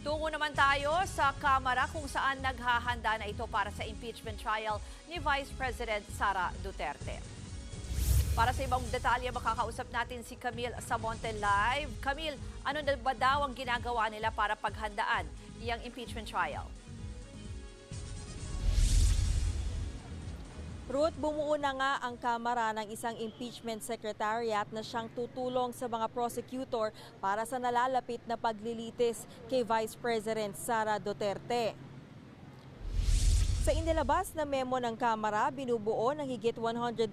Tungo naman tayo sa Kamara kung saan naghahanda na ito para sa impeachment trial ni Vice President Sara Duterte. Para sa ibang detalye, makakausap natin si Camille Samonte live. Camille, ano na ba daw ang ginagawa nila para paghandaan iyang impeachment trial? Ruth, bumuo na nga ang Kamara ng isang impeachment secretariat na siyang tutulong sa mga prosecutor para sa nalalapit na paglilitis kay Vice President Sara Duterte. Sa inilabas na memo ng Kamara, binubuo ng higit 130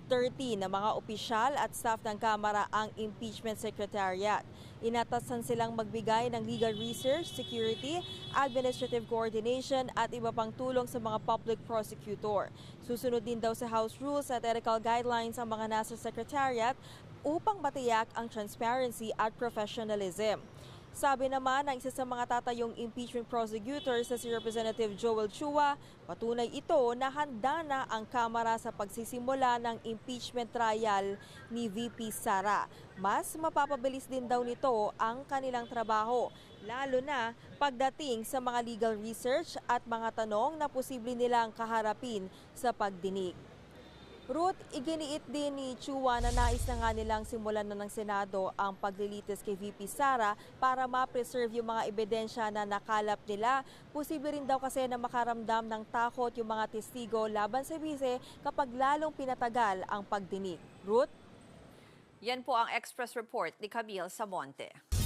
na mga opisyal at staff ng Kamara ang impeachment secretariat. Inatasan silang magbigay ng legal research, security, administrative coordination at iba pang tulong sa mga public prosecutor. Susunod din daw sa House rules at ethical guidelines ang mga nasa secretariat upang matiyak ang transparency at professionalism. Sabi naman ng isa sa mga tatayong impeachment prosecutors na si Representative Joel Chua, patunay ito na handa na ang Kamara sa pagsisimula ng impeachment trial ni VP Sara. Mas mapapabilis din daw nito ang kanilang trabaho, lalo na pagdating sa mga legal research at mga tanong na posible nilang kaharapin sa pagdinig. Ruth, iginiit din ni Chua na nais na nga nilang simulan na ng Senado ang paglilitis kay VP Sara para ma-preserve yung mga ebidensya na nakalap nila. Posible rin daw kasi na makaramdam ng takot yung mga testigo laban sa bise kapag lalong pinatagal ang pagdinig. Ruth? Yan po ang Express Report ni Camille Samonte.